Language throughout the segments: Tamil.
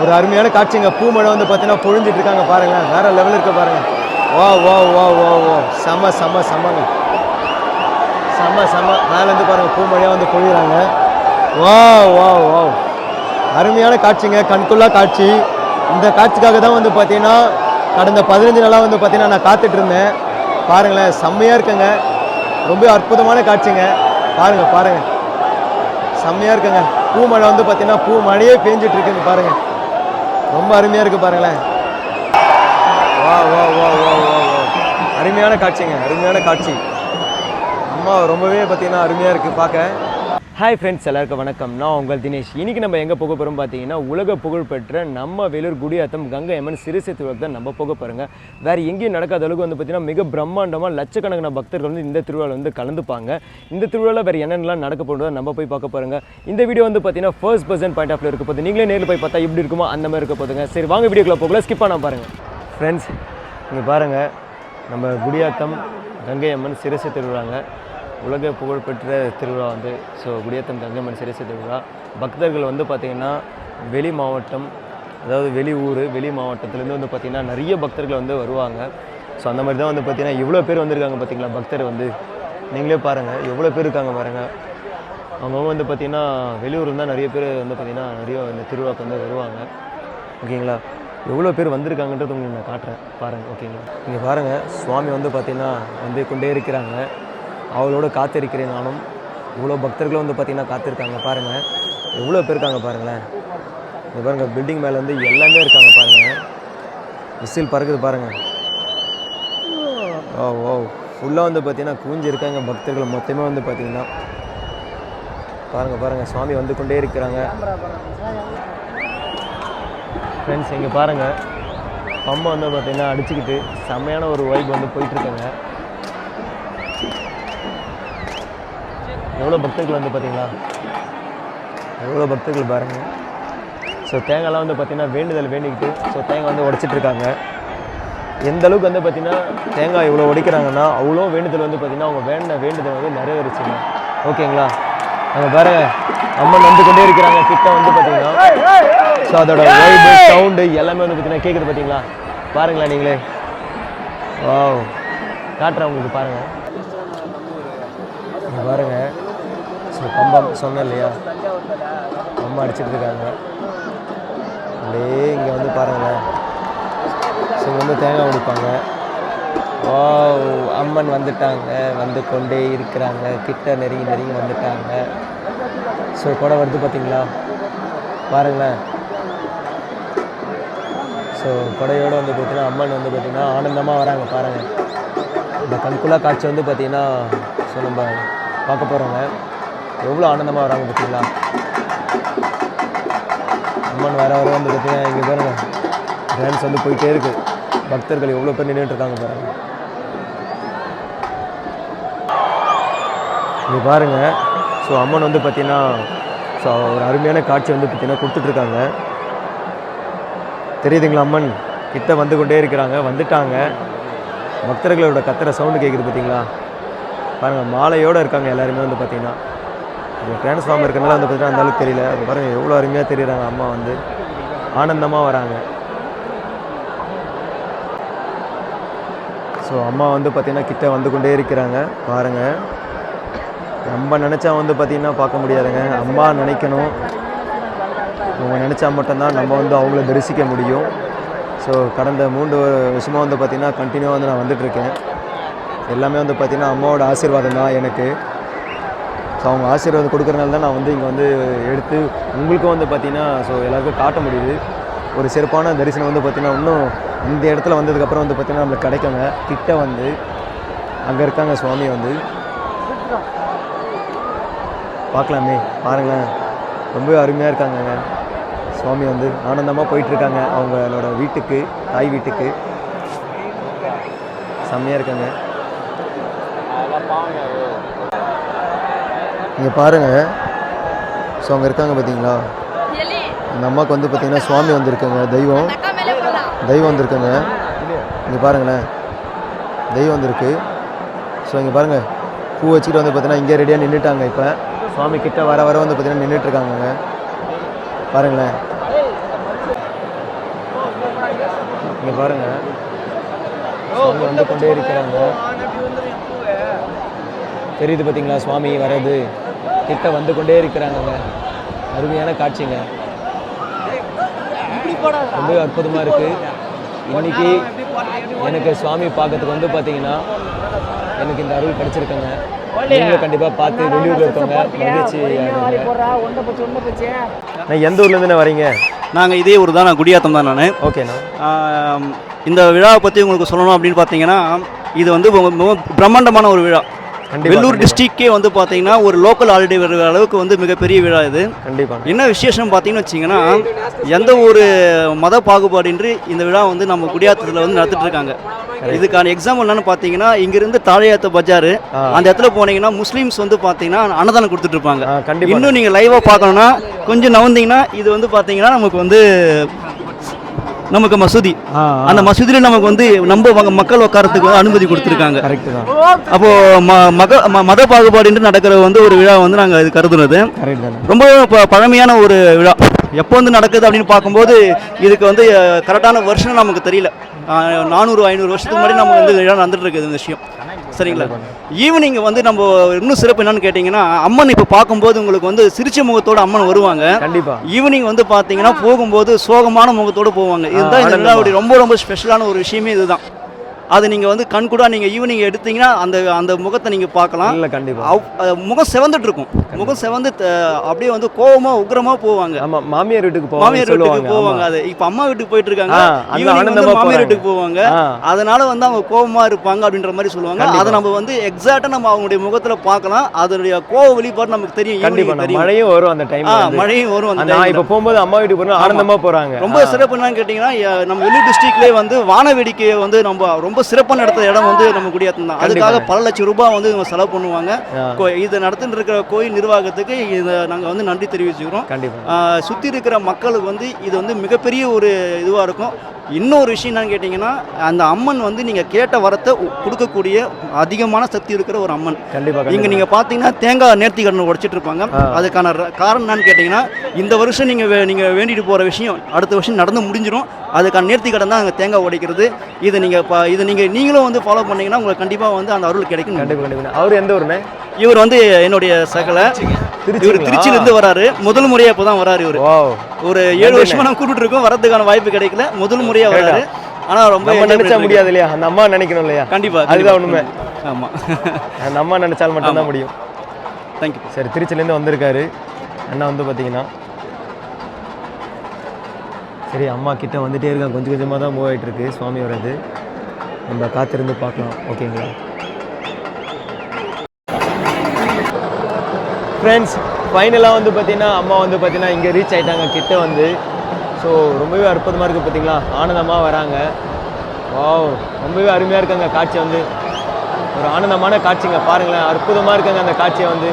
ஒரு அருமையான காட்சிங்க. பூ மழை வந்து பார்த்தீங்கன்னா பொழிஞ்சிட்டு இருக்காங்க பாருங்களேன். வேற லெவல் இருக்க பாருங்க. வா வா வா வா வா செம செம செமங்க. செம செம. மேலேருந்து பாருங்க பூமழையாக வந்து பொழிகிறாங்க வா வா வா அருமையான காட்சிங்க. கண்குள்ளா காட்சி. இந்த காட்சிக்காக தான் வந்து பார்த்தீங்கன்னா கடந்த பதினஞ்சு நாளாக வந்து பார்த்தீங்கன்னா நான் காத்துட்டு இருந்தேன். பாருங்களேன் செம்மையாக இருக்குங்க. ரொம்ப அற்புதமான காட்சிங்க. பாருங்க பாருங்க. செம்மையாக இருக்குங்க. பூ மழை வந்து பார்த்தீங்கன்னா பூ மழையே பேஞ்சிட்டு இருக்குங்க பாருங்கள் ரொம்ப அருமையாக இருக்குது பாருங்களேன். வா வா வா வா வா வா. அருமையான காட்சிங்க அருமையான காட்சி. அம்மா ரொம்பவே பார்த்தீங்கன்னா அருமையாக இருக்குது பார்க்க. ஹாய் ஃப்ரெண்ட்ஸ் எல்லாருக்கும் வணக்கம். நான் உங்கள் தினேஷ். இன்னைக்கு நம்ம எங்கே போக போகிறோம் பார்த்தீங்கன்னா உலக புகழ்பெற்ற நம்ம வேலூர் குடியாத்தம் கங்கை அம்மன் சிறுசை திருவிழா தான் நம்ம போக போகிறோங்க வேறு எங்கேயும் நடக்காத அளவுக்கு வந்து பார்த்தீங்கன்னா மிக பிரம்மாண்டமாக லட்சக்கணக்கான பக்தர்கள் வந்து இந்த திருவிழாவில் வந்து கலந்துப்பாங்க. இந்த திருவிழாவில் வேறு என்னென்னலாம் நடக்க போகிறதோ நம்ம போய் பார்க்க போகிறோங்க இந்த வீடியோ வந்து பார்த்தீங்கன்னா ஃபர்ஸ்ட் பர்சன் பாயிண்ட் ஆஃப்ல இருக்க போது நீங்களே நேரில் போய் பார்த்தா எப்படி இருக்குமோ அந்த மாதிரி இருக்க போதுங்க சரி வாங்க வீடியோக்குள்ள போகல ஸ்கிப் பண்ண பாருங்கள் ஃப்ரெண்ட்ஸ் இங்கே பாருங்கள் நம்ம குடியாத்தம் கங்கை அம்மன் சிறுசை திருவிழாங்க உலக புகழ்பெற்ற திருவிழா வந்து ஸோ குடியாத்தம் தங்கம்மன் அம்மன் திருவிழா. பக்தர்கள் வந்து பார்த்திங்கன்னா வெளி மாவட்டம் அதாவது வெளி ஊர் வெளி மாவட்டத்துலேருந்து வந்து பார்த்திங்கன்னா நிறைய பக்தர்கள் வந்து வருவாங்க. ஸோ அந்த மாதிரி தான் வந்து பார்த்திங்கன்னா இவ்வளோ பேர் வந்திருக்காங்க பார்த்திங்களா பக்தர் வந்து? நீங்களே பாருங்கள் எவ்வளோ பேர் இருக்காங்க பாருங்கள் அவங்கவுங்க வந்து பார்த்திங்கன்னா வெளியூர் தான் நிறைய பேர் வந்து பார்த்திங்கன்னா நிறைய இந்த திருவிழாக்கு வந்து வருவாங்க. ஓகேங்களா? எவ்வளோ பேர் வந்திருக்காங்கன்றது உங்களுக்கு நான் காட்டுறேன். பாருங்கள் ஓகேங்களா? நீங்கள் பாருங்கள் சுவாமி வந்து பார்த்திங்கன்னா வந்து கொண்டே இருக்கிறாங்க. அவளோட காத்திருக்கிறேன் நானும். இவ்வளோ பக்தர்களும் வந்து பார்த்திங்கன்னா காத்திருக்காங்க பாருங்கள் எவ்வளோ பேர் இருக்காங்க பாருங்களேன். இது பாருங்கள் பில்டிங் மேலே வந்து எல்லாமே இருக்காங்க பாருங்கள் விசில் பறக்குது பாருங்கள் ஓ ஓ ஃபுல்லாக வந்து பார்த்திங்கன்னா குவிஞ்சு இருக்காங்க பக்தர்கள் மொத்தமே வந்து பார்த்திங்கன்னா. பாருங்கள் பாருங்கள் சுவாமி வந்து கொண்டே இருக்கிறாங்க. ஃப்ரெண்ட்ஸ் இங்கே பாருங்கள் பம்பை வந்து பார்த்திங்கன்னா அடிச்சுக்கிட்டு செம்மையான ஒரு வைப் வந்து போயிட்டுருக்காங்க எவ்வளோ பக்தர்கள் வந்து பார்த்தீங்களா எவ்வளோ பக்தர்கள் பாருங்கள் ஸோ தேங்காய்லாம் வந்து பார்த்தீங்கன்னா வேண்டுதல் வேண்டிக்கிட்டு ஸோ தேங்காய் வந்து உடைச்சிட்டு இருக்காங்க எந்த அளவுக்கு வந்து பார்த்தீங்கன்னா தேங்காய் இவ்வளோ உடைக்கிறாங்கன்னா அவ்வளோ வேண்டுதல் வந்து பார்த்தீங்கன்னா அவங்க வேண்ட வேண்டுதல் வந்து நிறைவேறிச்சுங்க. ஓகேங்களா? அங்கே பாருங்க. அம்மன் வந்து கொண்டே இருக்கிறாங்க. கிட்ட வந்து பார்த்தீங்கன்னா ஸோ அதோட வைபு சவுண்டு எல்லாமே வந்து பார்த்தீங்கன்னா கேட்குது பார்த்தீங்களா பாருங்களேன் நீங்களே. வாவ் காட்டுறேன் உங்களுக்கு பாருங்கள் பாருங்கள் ஸோ கம்பம் சொன்னேன் இல்லையா? கம்பம் அடிச்சுட்டு இருக்காங்க அப்படியே இங்கே வந்து பாருங்களேன் ஸோ இங்கே வந்து தேங்காய் உடைப்பாங்க. ஓ அம்மன் வந்துட்டாங்க. வந்து கொண்டே இருக்கிறாங்க. கிட்ட நெருங்கி நெருங்கி வந்துட்டாங்க. ஸோ கூட வருது பார்த்தீங்களா பாருங்களேன். ஸோ கொடையோடு வந்து பார்த்தீங்கன்னா அம்மன் வந்து பார்த்திங்கன்னா ஆனந்தமாக வராங்க பாருங்கள் இந்த கண்குள்ளா காட்சி வந்து பார்த்திங்கன்னா ஸோ நம்ம பார்க்க போகிறோங்க எவ்வளோ ஆனந்தமாக வராங்க பார்த்தீங்களா அம்மன் வர வர வந்து பார்த்தீங்கன்னா இங்கே பாருங்க. டான்ஸ் வந்து போயிட்டே இருக்கு. பக்தர்கள் எவ்வளோ பேர் நின்றுட்டு இருக்காங்க பாருங்க. இங்கே பாருங்க. ஸோ அம்மன் வந்து பார்த்தீங்கன்னா ஸோ ஒரு அருமையான காட்சி வந்து பார்த்தீங்கன்னா கொடுத்துட்ருக்காங்க தெரியுதுங்களா அம்மன்? கிட்ட வந்து கொண்டே இருக்கிறாங்க. வந்துட்டாங்க. பக்தர்களோட கத்துற சவுண்டு கேட்குது பார்த்தீங்களா பாருங்கள் மாலையோடு இருக்காங்க எல்லாருமே வந்து பார்த்தீங்கன்னா இந்த டிரான்ஸ்ஃபார்மர் இருக்கனால வந்து பார்த்தீங்கன்னா அந்த அளவுக்கு தெரியல. அது பாருங்கள் எவ்வளோ அருமையாக தெரியுறாங்க அம்மா வந்து. ஆனந்தமாக வராங்க. ஸோ அம்மா வந்து பார்த்திங்கன்னா கிட்ட வந்து கொண்டே இருக்கிறாங்க. பாருங்கள் நம்ம நினச்சா வந்து பார்த்திங்கன்னா பார்க்க முடியாதுங்க. அம்மா நினைக்கணும். அவங்க நினச்சா மட்டும்தான் நம்ம வந்து அவங்கள தரிசிக்க முடியும். ஸோ கடந்த மூன்று வருஷமாக வந்து பார்த்திங்கன்னா கண்டினியூவாக வந்து நான் வந்துட்டுருக்கேன் எல்லாமே வந்து பார்த்திங்கன்னா அம்மாவோட ஆசீர்வாதம் தான் எனக்கு. ஸோ அவங்க ஆசீர்வாதம் கொடுக்குறனால தான் நான் வந்து இங்கே வந்து எடுத்து உங்களுக்கும் வந்து பார்த்திங்கன்னா ஸோ எல்லாருக்கும் காட்ட முடியுது. ஒரு சிறப்பான தரிசனம் வந்து பார்த்திங்கன்னா இன்னும் இந்த இடத்துல வந்ததுக்கப்புறம் வந்து பார்த்திங்கன்னா நம்மளுக்கு கிடைக்குங்க கிட்ட வந்து அங்கே இருக்காங்க சுவாமி வந்து. பார்க்கலாமே பாருங்களேன். ரொம்ப அருமையாக இருக்காங்கங்க. சுவாமி வந்து ஆனந்தமாக போயிட்டுருக்காங்க அவங்களோட வீட்டுக்கு தாய் வீட்டுக்கு. செம்மையாக இருக்காங்க. இங்கே பாருங்கள் ஸோ அங்கே இருக்காங்க பார்த்தீங்களா அந்த அம்மாவுக்கு வந்து பார்த்தீங்கன்னா சுவாமி வந்திருக்காங்க தெய்வம். தெய்வம் வந்திருக்குங்க. இங்கே பாருங்களேன். தெய்வம் வந்திருக்கு. ஸோ இங்கே பாருங்கள் பூ வச்சுக்கிட்டு வந்து பார்த்தீங்கன்னா இங்கே ரெடியாக நின்றுட்டாங்க இப்போ. சுவாமி கிட்ட வர வர வந்து பார்த்தீங்கன்னா நின்றுட்டு இருக்காங்கங்க பாருங்களேன். இங்கே பாருங்க. சுவாமி வந்து கொண்டே இருக்கிறாங்க. தெரியுது பார்த்தீங்களா சுவாமி வர்றது. கிட்ட வந்து கொண்டே இருக்கிறாங்கங்க. அருமையான காட்சிங்க. ரொம்ப அற்புதமாக இருக்குது இன்னைக்கு எனக்கு சுவாமி பார்க்கறதுக்கு வந்து பார்த்தீங்கன்னா எனக்கு இந்த அருள் கிடைச்சிருக்குங்க. நீங்களும் கண்டிப்பாக பார்த்து வெளியூரில் இருக்கவங்க மகிழ்ச்சி நான் எந்த ஊர்லேருந்து வரீங்க? நாங்கள் இதே ஊர் தான் நான் குடியாத்தம் தான் நான். ஓகேண்ணா இந்த விழாவை பற்றி உங்களுக்கு சொல்லணும் அப்படின்னு பார்த்தீங்கன்னா இது வந்து ரொம்ப பிரம்மாண்டமான ஒரு விழா. வெள்ளூர். டிஸ்ட்ரிக்டே வந்து பார்த்தீங்கன்னா ஒரு லோக்கல் ஹாலிடே வர அளவுக்கு வந்து மிகப்பெரிய விழா இது கண்டிப்பாக என்ன விசேஷம் பார்த்தீங்கன்னு வச்சிங்கன்னா எந்த ஒரு மத பாகுபாடின்றி இந்த விழா வந்து நம்ம குடியாத்தத்தில் வந்து நடத்திட்டு இருக்காங்க இதுக்கான எக்ஸாம்பிள் என்னன்னு பார்த்தீங்கன்னா இங்கிருந்து தாழையாத்த பஜார். அந்த இடத்துல போனீங்கன்னா முஸ்லீம்ஸ் வந்து பார்த்தீங்கன்னா அன்னதானம் கொடுத்துட்டு இருப்பாங்க. இன்னும் நீங்கள் லைவாக பார்க்கணுன்னா கொஞ்சம் நவந்தீங்கன்னா இது வந்து பார்த்தீங்கன்னா நமக்கு வந்து நமக்கு மசூதி. அந்த மசூதியில் நமக்கு வந்து நம்ம மக்கள் உட்காரத்துக்கு அனுமதி கொடுத்துருக்காங்க. அப்போ மக மத பாகுபாடின்றி நடக்கிற வந்து ஒரு விழா வந்து நாங்கள் இது கருதுனது. ரொம்ப பழமையான ஒரு விழா. எப்போ வந்து நடக்குது அப்படின்னு பார்க்கும்போது இதுக்கு வந்து கரெக்டான வருஷம் நமக்கு தெரியல. நானூறு ஐநூறு வருஷத்துக்கு முன்னாடி நம்ம வந்து விழா நடந்துட்டு இருக்குது இந்த விஷயம். சரிங்களா? ஈவினிங் வந்து நம்ம இன்னும் சிறப்பு என்னன்னு கேட்டிங்கன்னா அம்மன் இப்போ பார்க்கும்போது உங்களுக்கு வந்து சிரிச்ச முகத்தோட அம்மன் வருவாங்க. கண்டிப்பா. ஈவினிங் வந்து பார்த்தீங்கன்னா போகும்போது சோகமான முகத்தோட போவாங்க. இதுதான் இந்த. விழாவுடைய ரொம்ப ரொம்ப ஸ்பெஷலான ஒரு விஷயமே இதுதான். அது நீங்கள் வந்து கண் கூட நீங்கள் ஈவினிங் எடுத்தீங்கன்னா அந்த அந்த முகத்தை நீங்கள் பார்க்கலாம். இல்லை கண்டிப்பா. அவ்- அஹ் முகம் செவந்துட்டு இருக்கும். முகம் செவந்து அப்படியே வந்து கோவமா உக்ரமா போவாங்க. ஆமா மாமியார் வீட்டுக்கு போவாங்க மாமியார் வீட்டுக்கு போவாங்க. அது இப்ப அம்மா வீட்டுக்கு போயிட்டு இருக்காங்க மாமியார். வீட்டுக்கு போவாங்க. அதனால வந்து அவங்க கோவமா இருப்பாங்க அப்படின்ற மாதிரி சொல்லுவாங்க. அதை நம்ம வந்து எக்ஸாக்டா நம்ம அவங்களுடைய முகத்துல பார்க்கலாம். அதனுடைய கோவ வெளிப்பாடு நமக்கு தெரியும் கண்டிப்பா evening நான் தெரியும். மழையும் வரும் அந்த டைம் மழையும் வரும் அந்த. இப்ப போகும்போது அம்மா வீட்டுக்கு போறோம் ஆனந்தமா போறாங்க. ரொம்ப சிறப்பு என்னன்னு கேட்டிங்கன்னா நம்ம வெள்ளூர் டிஸ்ட்ரிக்ட்லேயே வந்து வான வேடிக்கையை வந்து நம்ம ரொம்ப சிறப்பாக நடத்துற இடம் வந்து நம்ம குடியாத்தம் தான். அதுக்காக. பல லட்சம் ரூபாய் வந்து இவங்க செலவு பண்ணுவாங்க. இதை நடத்திட்டு இருக்கிற கோயில் நிர்வாகத்துக்கு இதை நாங்கள் வந்து நன்றி தெரிவிச்சுக்கிறோம். சுற்றி இருக்கிற மக்களுக்கு வந்து இது வந்து மிகப்பெரிய ஒரு இதுவாக இருக்கும். இன்னொரு விஷயம் என்னன்னு கேட்டிங்கன்னா அந்த அம்மன் வந்து நீங்கள் கேட்ட வரத்தை கொடுக்கக்கூடிய அதிகமான சக்தி இருக்கிற ஒரு அம்மன். கண்டிப்பா இங்கே. நீங்கள் பார்த்தீங்கன்னா தேங்காய் நேர்த்தி கடன் உடைச்சிட்டு இருப்பாங்க. அதுக்கான காரணம் என்னன்னு கேட்டிங்கன்னா இந்த வருஷம் நீங்கள் நீங்கள் வேண்டிட்டு போகிற விஷயம் அடுத்த வருஷம் நடந்து முடிஞ்சிடும் அதுக்கான நேர்த்தி கடன் தான் அங்கே தேங்காய் உடைக்கிறது. இதை நீங்கள் பா இதை நீங்கள் நீங்களும் வந்து ஃபாலோ பண்ணீங்கன்னா உங்களுக்கு கண்டிப்பாக வந்து அந்த அருள் கிடைக்கும். கண்டிப்பா கண்டிப்பா. அவர் எந்த ஊருண்ணே? இவர் வந்து என்னுடைய சகல. இவர் திருச்சிங்களா? திருச்சியிலேருந்து வராரு. முதல் முறையாக இப்போ தான் வராரு இவர். ஒரு ஏழு. வருஷமா நம்ம கூப்பிட்டு இருக்கோம். வரதுக்கான வாய்ப்பு கிடைக்கல. முதல் முறையா வராரு. ஆனா ரொம்ப நினைச்சா முடியாது இல்லையா? அந்த அம்மா நினைக்கணும் இல்லையா. கண்டிப்பா அதுதான் உண்மை. ஆமா. அந்த அம்மா நினைச்சால் மட்டும்தான் முடியும். தேங்க்யூ சரி திருச்சிலேருந்து வந்திருக்காரு. அண்ணா வந்து பார்த்தீங்கன்னா சரி அம்மா கிட்ட வந்துட்டே இருக்காங்க. கொஞ்சம் கொஞ்சமாக தான் மூவ் ஆகிட்டு இருக்கு. சுவாமி வர்றது. நம்ம காத்திருந்து பார்க்கலாம். ஓகேங்களா? ஃப்ரெண்ட்ஸ் ஃபைனலாக வந்து பார்த்தீங்கன்னா அம்மா வந்து பார்த்தீங்கன்னா இங்கே ரீச் ஆகிட்டாங்க கிட்டே வந்து. ஸோ ரொம்பவே அற்புதமாக இருக்குது பார்த்தீங்களா ஆனந்தமாக வராங்க. வாவ் ரொம்பவே அருமையாக இருக்காங்க காட்சி வந்து. ஒரு ஆனந்தமான காட்சிங்க பாருங்களேன். அற்புதமாக இருக்காங்க அந்த காட்சியை வந்து.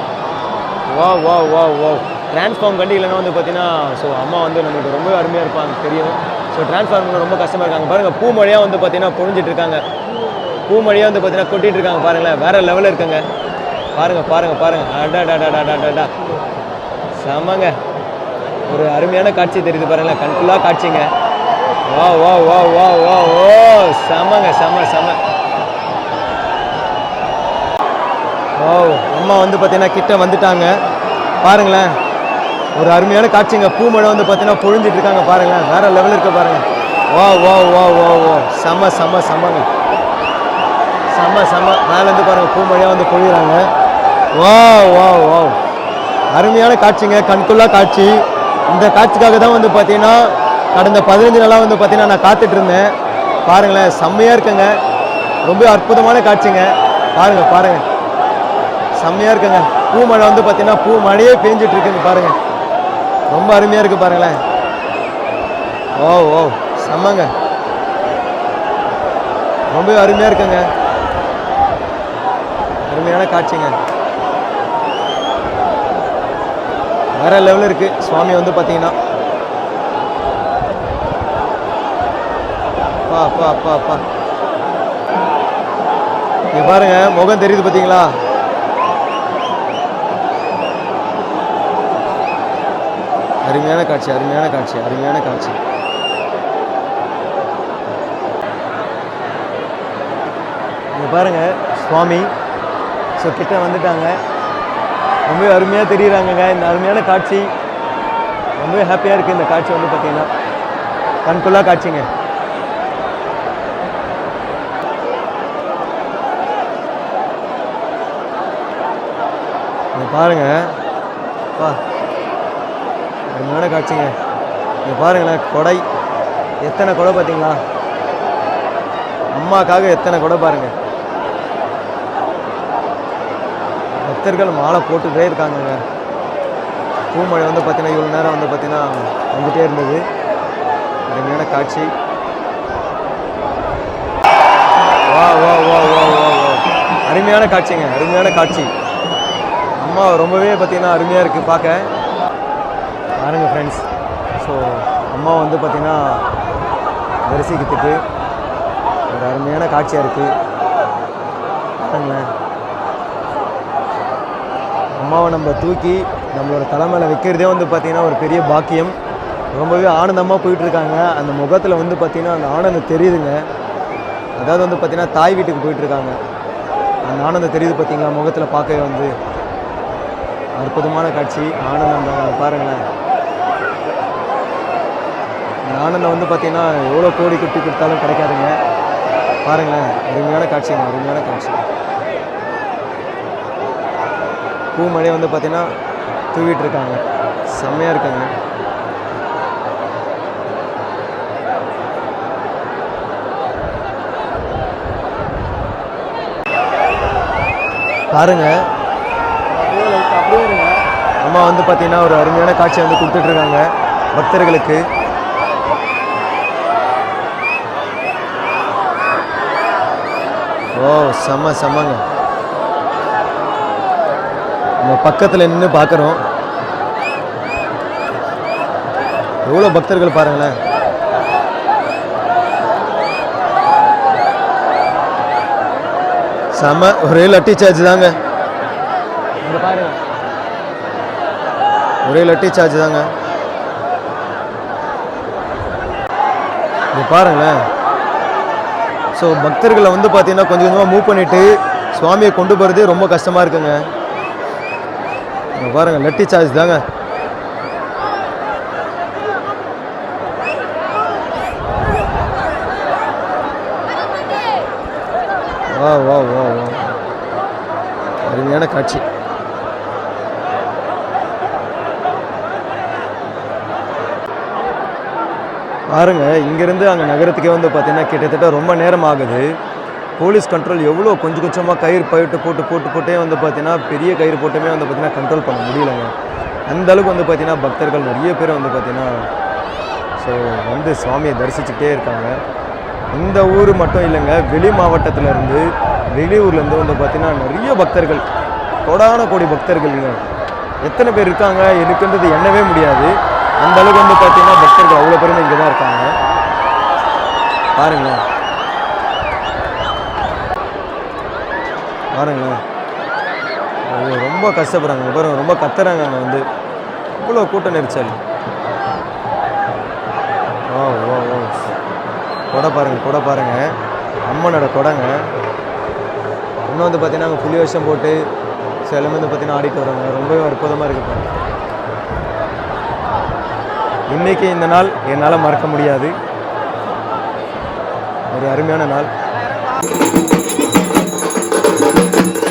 வா வா வா வா டிரான்ஸ்ஃபார்ம் கண்டி இல்லைன்னா வந்து பார்த்தீங்கன்னா ஸோ அம்மா வந்து நம்மளுக்கு ரொம்ப அருமையாக இருப்பாங்க தெரியும். ஸோ டிரான்ஸ்ஃபார்ம் ரொம்ப கஷ்டமாக இருக்காங்க. பாருங்கள் பூ மழையாக வந்து பார்த்தீங்கன்னா பொழிஞ்சிட்டு இருக்காங்க. பூ மழையாக வந்து பார்த்தீங்கன்னா கொட்டிகிட்டு இருக்காங்க பாருங்களேன். வேறு லெவலில் இருக்குங்க. பாருங்க பாருங்க பாருங்க. அடாடாடாடாடாடா செமங்க. ஒரு அருமையான காட்சி தெரியுது பாருங்களேன். கண்குள்ளா காட்சிங்க. வா வா வா வா வா ஓ செமங்க செம செம. ஓ அம்மா வந்து பார்த்தீங்கன்னா கிட்ட வந்துட்டாங்க. பாருங்களேன். ஒரு அருமையான காட்சிங்க. பூமழை வந்து பார்த்தீங்கன்னா பொழிஞ்சிட்டு இருக்காங்க பாருங்களேன். வேற லெவலில் இருக்க பாருங்க. வா வா வா வா வா செம செம செமங்க. செம செம. மேலேருந்து பாருங்க பூமழையாக வந்து பொழிகிறாங்க வா வா வா அருமையான காட்சிங்க கண்குள்ளா காட்சி. இந்த காட்சிக்காக தான் வந்து பார்த்தீங்கன்னா கடந்த பதினஞ்சு நாளாக வந்து பார்த்தீங்கன்னா நான் காத்துட்டு இருந்தேன். பாருங்களேன் செம்மையாக இருக்குங்க. ரொம்ப அற்புதமான காட்சிங்க. பாருங்க பாருங்க. செம்மையாக இருக்குங்க. பூ மழை வந்து பார்த்தீங்கன்னா பூ மழையே பேஞ்சிட்டு இருக்குங்க பாருங்க. ரொம்ப அருமையாக இருக்கு பாருங்களேன். ஓ ஓ செம்மங்க. ரொம்ப அருமையாக இருக்குங்க. அருமையான காட்சிங்க. வேறு லெவலில் இருக்குது சுவாமி வந்து பார்த்தீங்கன்னா பா பா பா பா. இங்கே பாருங்க முகம் தெரியுது பார்த்தீங்களா அருமையான காட்சி அருமையான காட்சி அருமையான காட்சி. இங்கே பாருங்கள் சுவாமி. ஸோ கிட்ட வந்துட்டாங்க. ரொம்பவே அருமையாக தெரியுறாங்கங்க. இந்த அருமையான காட்சி. ரொம்பவே ஹாப்பியாக இருக்குது இந்த காட்சி வந்து பார்த்தீங்கன்னா கண்குள்ளாக காட்சிங்க. பாருங்க. பா அருமையான காட்சிங்க. இங்கே பாருங்களேன் கொடை. எத்தனை கொடை பார்த்தீங்களா அம்மாக்காக எத்தனை கொடை பாருங்கள் பக்தர்கள் மாலை போட்டுகிட்டே இருக்காங்கங்க. பூமழை வந்து பார்த்தீங்கன்னா இவ்வளோ நேரம் வந்து பார்த்தீங்கன்னா வந்துட்டே இருந்தது. அருமையான காட்சி. வா வா வா வா வா வா. அருமையான காட்சிங்க அருமையான காட்சி. அம்மா ரொம்பவே பார்த்தீங்கன்னா அருமையாக இருக்குது பார்க்க. பாருங்கள் ஃப்ரெண்ட்ஸ் ஸோ அம்மா வந்து பார்த்தீங்கன்னா தரிசிக்கிறதுக்கு ஒரு அருமையான காட்சியாக இருக்குது பாருங்களேன். அம்மாவை நம்ம தூக்கி நம்மளோட தலைமையில் வைக்கிறதே வந்து பார்த்திங்கன்னா ஒரு பெரிய பாக்கியம். ரொம்பவே ஆனந்தமாக போயிட்டுருக்காங்க. அந்த முகத்தில் வந்து பார்த்திங்கன்னா அந்த ஆனந்தம் தெரியுதுங்க. அதாவது வந்து பார்த்திங்கன்னா தாய் வீட்டுக்கு போயிட்டுருக்காங்க. அந்த ஆனந்தம் தெரியுது பார்த்தீங்களா முகத்தில் பார்க்கவே வந்து. அற்புதமான காட்சி. ஆனந்தம் பாருங்களேன். இந்த ஆனந்தம் வந்து பார்த்தீங்கன்னா எவ்வளோ கோடி குட்டி கொடுத்தாலும் கிடைக்காதுங்க. பாருங்களேன். அருமையான காட்சிங்க. அருமையான காட்சி. பூமழை வந்து பார்த்தீங்கன்னா தூவிட்டு இருக்காங்க. செம்மையாக இருக்காங்க. பாருங்க. அம்மா வந்து பார்த்தீங்கன்னா ஒரு அருமையான காட்சி வந்து கொடுத்துட்ருக்காங்க பக்தர்களுக்கு. ஓ செம்ம செம்மங்க. நம்ம பக்கத்தில் நின்று பார்க்குறோம். எவ்வளோ பக்தர்கள் பாருங்களேன். செம்ம ஒரே லட்டி சார்ஜ் தாங்க. பாருங்க. ஒரே லட்டி சார்ஜ் தாங்க. இங்க பாருங்களேன். ஸோ பக்தர்களை வந்து பார்த்தீங்கன்னா கொஞ்சம் கொஞ்சமாக மூவ் பண்ணிட்டு சுவாமியை கொண்டு போகிறதே ரொம்ப கஷ்டமாக இருக்குங்க. பாருங்கள் பாருங்க சார்ஜ் தாங்க. வா வா வா வா. அருமையான காட்சி. பாருங்க இங்கேருந்து அங்கே நகரத்துக்கே வந்து பார்த்தீங்கன்னா கிட்டத்தட்ட ரொம்ப நேரம் ஆகுது. போலீஸ் கண்ட்ரோல் எவ்வளோ கொஞ்சம் கொஞ்சமாக கயிறு போயிட்டு போட்டு போட்டு போட்டே வந்து பார்த்தீங்கன்னா பெரிய கயிறு போட்டுமே வந்து பார்த்தீங்கன்னா கண்ட்ரோல் பண்ண முடியலைங்க. அந்தளவுக்கு வந்து பார்த்தீங்கன்னா பக்தர்கள் நிறைய பேர் வந்து பார்த்தீங்கன்னா ஸோ வந்து சுவாமியை தரிசிச்சுக்கிட்டே இருக்காங்க. இந்த ஊர் மட்டும் இல்லைங்க வெளி மாவட்டத்திலேருந்து வெளியூர்லேருந்து வந்து பார்த்திங்கன்னா நிறைய பக்தர்கள் தொடான கோடி பக்தர்கள்ங்க எத்தனை பேர் இருக்காங்க? எனக்குன்றது எண்ணவே முடியாது. அந்த அளவுக்கு வந்து பார்த்தீங்கன்னா பக்தர்கள் அவ்வளோ பேருமே இங்கே தான் இருக்காங்க. பாருங்களேன். பாருங்களேன். ரொம்ப கஷ்டப்படுறாங்க. இங்க பாருங்க ரொம்ப கத்துறாங்க அங்கே வந்து. இவ்வளோ கூட்ட நெரிச்சல் ஓ ஓ ஓ கொடை பாருங்கள் கொடை பாருங்கள் அம்மனோட கொடைங்க இன்னும் வந்து பார்த்தீங்கன்னா அங்கே புளி வருஷம் போட்டு சிலமே வந்து பார்த்தீங்கன்னா ஆடிட்டு வராங்க ரொம்பவே அற்புதமாக இருக்குது இன்றைக்கி இன்னைக்கு இந்த நாள் என்னால் மறக்க முடியாது. ஒரு அருமையான நாள். Thank you.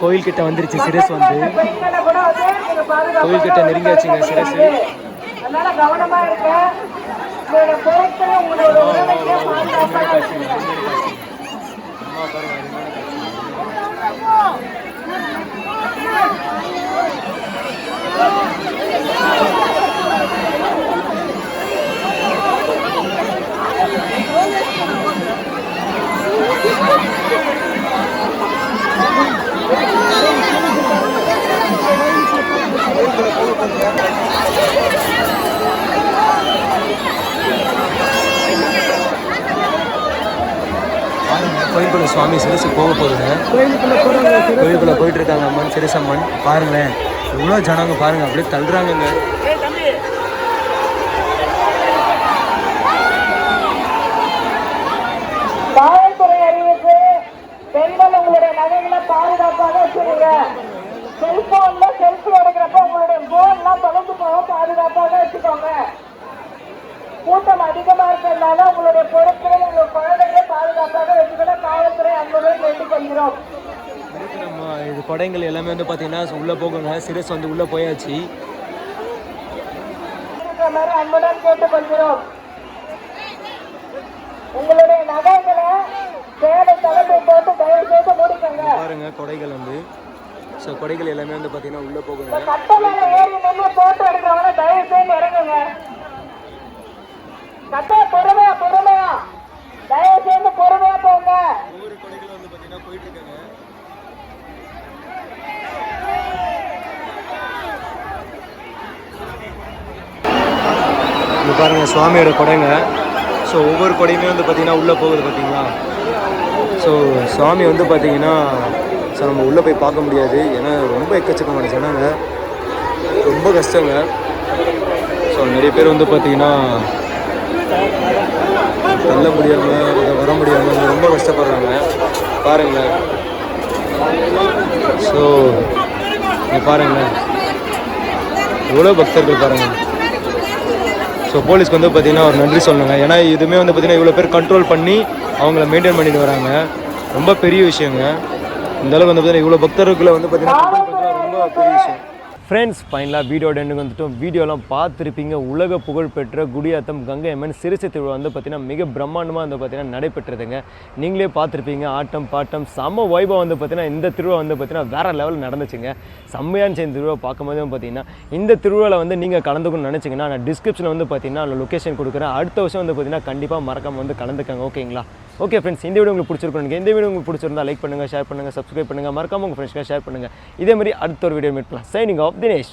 கோயில்கிட்ட வந்துருச்சு சிரஸ் வந்து. கோயில்கிட்ட நெருங்கியாச்சுங்க சிரசு அதனால கவனமா கோயிலுக்குள்ள சுவாமி சிறுசு போக போகுதுங்க. கோயிலுக்குள்ள போயிட்டு இருக்காங்க அம்மன் சிறுசம்மன் பாருங்களேன் எவ்வளோ ஜனங்க பாருங்க அப்படியே தள்ளுறாங்கங்க காவல்துறை அறிவிப்பு பெண்கள் உங்களுடைய நகைகளை பாதுகாப்பாக வச்சுருங்க செல்போன்ல செல்ஃபி எடுக்கிறப்ப உங்களுடைய போன்லாம் தொலைஞ்சு போக பாதுகாப்பாக வச்சுக்கோங்க. கூட்டம் அதிகமா இருக்கிறதுனால உங்களுடைய பொருட்களை உங்கள் குழந்தைகளை பாதுகாப்பாக வச்சுக்கொள்ள காவல்துறை அன்புடன் வேண்டிக் கொள்கிறோம் இது கொடைங்கள் எல்லாமே வந்து பார்த்தீங்கன்னா உள்ளே போகுங்க சிரஸ் வந்து உள்ளே போயாச்சு. மாதிரி அன்புடன் கேட்டுக்கொள்கிறோம். உங்களுடைய நகைகளை பாருங்க கொடைகள் வந்து. ஸோ கொடைகள் எல்லாமே வந்து பார்த்தீங்கன்னா உள்ளே போகுங்க இந்த கட்டை மேல ஏறி நின்று போட்டோ எடுக்கிறவங்க தயவு செய்து இறங்குங்க. கட்டை பொறுமையா பொறுமையா. தயவு செய்து பொறுமையா போங்க. ஒவ்வொரு கொடைகளும் வந்து பார்த்தீங்கன்னா போயிட்டு இருக்காங்க இங்க பாருங்க சுவாமியோட கொடைங்க. ஸோ ஒவ்வொரு கொடையுமே வந்து பார்த்தீங்கன்னா உள்ளே போகுது பார்த்தீங்களா ஸோ சுவாமி வந்து பார்த்தீங்கன்னா ஸோ நம்ம உள்ளே போய் பார்க்க முடியாது. ஏன்னா ரொம்ப எக்கச்சக்கமான ஜனங்க. ரொம்ப கஷ்டங்க. ஸோ நிறைய பேர் வந்து பார்த்தீங்கன்னா தள்ள முடியாமல் வர முடியாமல் ரொம்ப கஷ்டப்படுறாங்க. பாருங்களேன். ஸோ பாருங்களேன். எவ்வளோ பக்தர்கள் பாருங்கள் ஸோ போலீஸ்க்கு வந்து பார்த்தீங்கன்னா ஒரு நன்றி சொல்லணுங்க. ஏன்னா இதுவுமே வந்து பார்த்தீங்கன்னா இவ்வளோ பேர் கண்ட்ரோல் பண்ணி அவங்கள மெயின்டைன் பண்ணிட்டு வராங்க. ரொம்ப பெரிய விஷயங்க. இந்த அளவுக்கு வந்து பார்த்தீங்கன்னா இவ்வளோ பக்தர்களை வந்து பார்த்தீங்கன்னா ரொம்ப பெரிய விஷயம். ஃப்ரெண்ட்ஸ் ஃபைனலாக வீடியோட எண்டுக்கு வந்துட்டோம். வீடியோலாம் பார்த்துருப்பீங்க. உலக புகழ்பெற்ற குடியாத்தம் கங்கை அம்மன் சிறுசை திருவிழா வந்து பார்த்தீங்கன்னா மிக பிரம்மாண்டமாக வந்து பார்த்தீங்கன்னா நடைபெற்றதுங்க. நீங்களே பார்த்துருப்பீங்க. ஆட்டம் பாட்டம் செம்ம வைபவம் வந்து பார்த்தீங்கன்னா இந்த திருவிழா வந்து பார்த்தீங்கன்னா வேறு லெவலில் நடந்துச்சுங்க. செம்மையான சேர்ந்த திருவிழா பார்க்கும்போது பார்த்தீங்கன்னா இந்த திருவிழாவில் வந்து நீங்கள் கலந்துக்கணும்னு நினச்சிங்கன்னா நான் டிஸ்கிரிப்ஷனில் வந்து பார்த்தீங்கன்னா லொக்கேஷன் கொடுக்குறேன். அடுத்த வருஷம் வந்து பார்த்தீங்கன்னா கண்டிப்பாக மறக்காமல் வந்து கலந்துக்கங்க. ஓகேங்களா? ஓகே ஃப்ரெண்ட்ஸ் இந்த வீடியோ உங்களுக்கு பிடிச்சிருக்கும் இந்த வீடியோ உங்களுக்கு பிடிச்சிருந்தா லைக் பண்ணுங்கள் ஷேர் பண்ணுங்கள் சப்ஸ்கிரைப் பண்ணுங்கள் மறக்காமல் உங்கள் ஃப்ரெண்ட்ஸ்க்காக ஷேர் பண்ணுங்கள் இதே மாதிரி அடுத்த ஒரு வீடியோ மீட் பண்ணலாம் சைனிங் ஆஃப் தினேஷ்